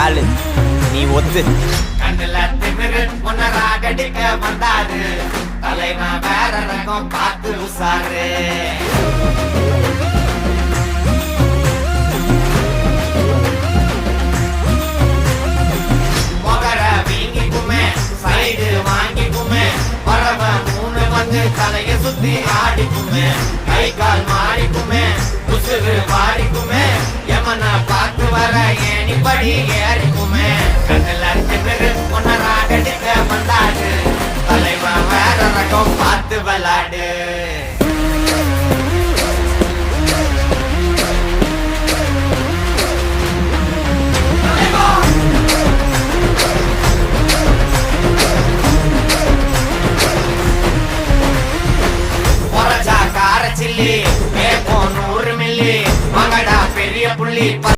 ஆளு நீ ஒத்து. கண்ணுல திமிரு முன்ன வந்தாரு தலைவன் வேற ரகம் பார்த்து உசாரு முகர வீங்கிக்குமே சைடு வாங்கிக்குமே வரவன் மூணு வந்து தலைய சுத்தி ஆடிக்குமே கை கால் மாறிக்குமே உசுறு வாடிக்குமே எமன பார்த்து வர படி ஏறிக்குமே. உன்னராகடிக்க வந்தாடு தலைவா வேற ரகம் பார்த்து விளாடு. சில்லி மேற்கோ நூறு மில்லி மங்கடா பெரிய புள்ளி